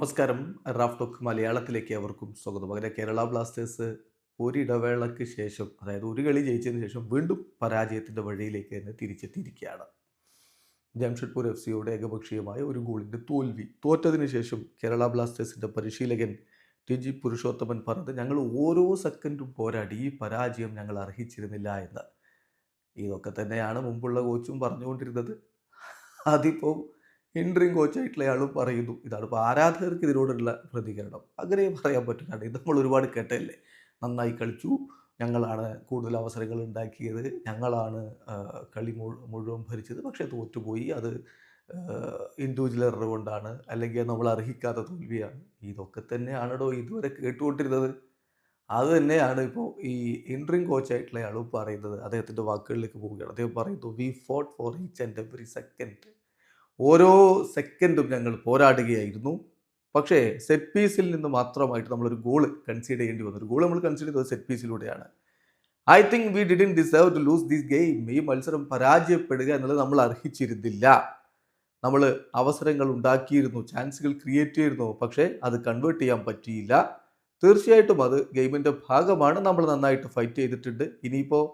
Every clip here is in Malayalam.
നമസ്കാരം. റാഫ് ടോക്ക് മലയാളത്തിലേക്ക് അവർക്കും സ്വാഗതം. അങ്ങനെ കേരള ബ്ലാസ്റ്റേഴ്സ് ഒരിടവേളയ്ക്ക് ശേഷം അതായത് ഒരു കളി ജയിച്ചതിന് ശേഷം വീണ്ടും പരാജയത്തിന്റെ വഴിയിലേക്ക് തന്നെ തിരിച്ചെത്തിയിരിക്കുകയാണ്. ജംഷഡ്പൂർ എഫ് സിയുടെ ഏകപക്ഷീയമായ ഒരു ഗോളിന്റെ തോൽവി. തോറ്റതിന് ശേഷം കേരള ബ്ലാസ്റ്റേഴ്സിന്റെ പരിശീലകൻ ടി ജി പുരുഷോത്തമൻ പറഞ്ഞത് ഞങ്ങൾ ഓരോ സെക്കൻഡും പോരാടി ഈ പരാജയം ഞങ്ങൾ അർഹിച്ചിരുന്നില്ല എന്ന്. ഇതൊക്കെ തന്നെയാണ് മുമ്പുള്ള കോച്ചും പറഞ്ഞുകൊണ്ടിരുന്നത്. അതിപ്പോൾ ഇൻട്രിങ് കോച്ചായിട്ടുള്ള ആളും പറയുന്നു. ഇതാണ് ഇപ്പോൾ ആരാധകർക്ക് ഇതിനോടുള്ള പ്രതികരണം. അങ്ങനെ പറയാൻ പറ്റുന്നതാണ്. ഇത് നമ്മൾ ഒരുപാട് കേട്ടല്ലേ നന്നായി കളിച്ചു. ഞങ്ങളാണ് കൂടുതൽ അവസരങ്ങൾ ഉണ്ടാക്കിയത്. ഞങ്ങളാണ് കളി മുഴു- മുഴുവൻ ഭരിച്ചത്. പക്ഷേ തോറ്റുപോയി. അത് ഇൻഡിവിജ്വൽ കൊണ്ടാണ്. അല്ലെങ്കിൽ നമ്മൾ അർഹിക്കാത്ത തോൽവിയാണ്. ഇതൊക്കെ തന്നെയാണോ ഇതുവരെ കേട്ടുകൊണ്ടിരുന്നത്. അത് തന്നെയാണ് ഇപ്പോൾ ഈ ഇൻട്രിങ് കോച്ചായിട്ടുള്ള ആളും പറയുന്നത്. അദ്ദേഹത്തിന്റെ വാക്കുകളിലേക്ക് പോവുകയാണ്. അദ്ദേഹം പറയുന്നു we fought for each and every second ഓരോ സെക്കൻഡും ഞങ്ങൾ പോരാടുകയായിരുന്നു. പക്ഷേ സെറ്റ് പീസിൽ നിന്ന് മാത്രമായിട്ട് നമ്മളൊരു ഗോൾ കൺസീഡ് ചെയ്യേണ്ടി വന്നു ഒരു ഗോൾ നമ്മൾ കൺസീഡ് ചെയ്തത് set പീസിലൂടെയാണ് I think we didn't deserve to lose this game ഈ മത്സരം പരാജയപ്പെടുക എന്നുള്ളത് നമ്മൾ അർഹിച്ചിരുന്നില്ല. നമ്മൾ അവസരങ്ങൾ ഉണ്ടാക്കിയിരുന്നു ചാൻസുകൾ ക്രിയേറ്റ് ചെയ്തിരുന്നു പക്ഷേ അത് കൺവേർട്ട് ചെയ്യാൻ പറ്റിയില്ല. തീർച്ചയായിട്ടും അത് ഗെയിമിന്റെ ഭാഗമാണ്. നമ്മൾ നന്നായിട്ട് ഫൈറ്റ് ചെയ്തിട്ടുണ്ട്. ഇനിയിപ്പോൾ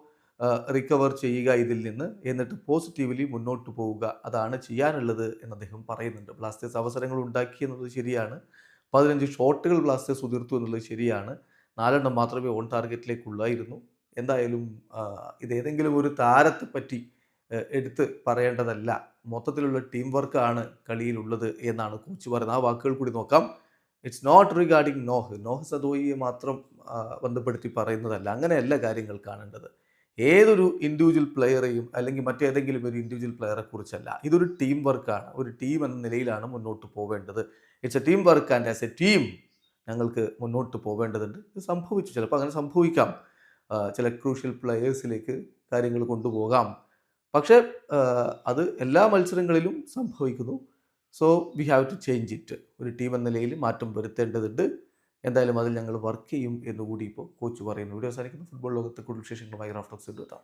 റിക്കവർ ചെയ്യുക ഇതിൽ നിന്ന് എന്നിട്ട് പോസിറ്റീവ്ലി മുന്നോട്ട് പോവുക. അതാണ് ചെയ്യാനുള്ളത് എന്ന് അദ്ദേഹം പറയുന്നുണ്ട്. ബ്ലാസ്റ്റേഴ്സ് അവസരങ്ങൾ ഉണ്ടാക്കി എന്നുള്ളത് ശരിയാണ്. പതിനഞ്ച് ഷോട്ടുകൾ ബ്ലാസ്റ്റേഴ്സ് ഉതിർത്തു എന്നുള്ളത് ശരിയാണ്. നാലെണ്ണം മാത്രമേ ഓൺ ടാർഗറ്റിലേക്കുള്ളായിരുന്നു എന്തായാലും ഇത് ഏതെങ്കിലും ഒരു താരത്തെ പറ്റി എടുത്ത് പറയേണ്ടതല്ല. മൊത്തത്തിലുള്ള ടീം വർക്കാണ് കളിയിലുള്ളത് എന്നാണ് കോച്ച് പറയുന്നത്. ആ വാക്കുകൾ കൂടി നോക്കാം. It's not regarding Noah Noah സദോയിയെ മാത്രം ബന്ധപ്പെടുത്തി പറയുന്നതല്ല. അങ്ങനെയല്ല കാര്യങ്ങൾ കാണേണ്ടത്. ഏതൊരു ഇൻഡിവിജ്വൽ പ്ലെയറെയും അല്ലെങ്കിൽ മറ്റേതെങ്കിലും ഒരു ഇൻഡിവിജ്വൽ പ്ലെയറെ കുറിച്ചല്ല. ഇതൊരു ടീം വർക്കാണ് ഒരു ടീം എന്ന നിലയിലാണ് മുന്നോട്ട് പോവേണ്ടത്. It's a team work and as a team ഞങ്ങൾക്ക് മുന്നോട്ട് പോവേണ്ടതുണ്ട്. ഇത് സംഭവിച്ചു. ചിലപ്പോൾ അങ്ങനെ സംഭവിക്കാം. ചില ക്രൂഷ്യൽ പ്ലെയേഴ്സിലേക്ക് കാര്യങ്ങൾ കൊണ്ടുപോകാം. പക്ഷേ അത് എല്ലാ മത്സരങ്ങളിലും സംഭവിക്കുന്നു. So we have to change it ഒരു ടീം എന്ന നിലയിൽ മാറ്റം വരുത്തേണ്ടതുണ്ട്. എന്തായാലും അതിൽ ഞങ്ങൾ വർക്ക് ചെയ്യും എന്നുകൂടി ഇപ്പോൾ കോച്ച് പറയുന്നു. വീഡിയോ അവസാനിക്കുന്നു. ഫുട്ബോൾ ലോകത്തെ കൂടുതൽ വിശേഷങ്ങളുമായി റാഫ്റ്റോക്സ് എത്താം.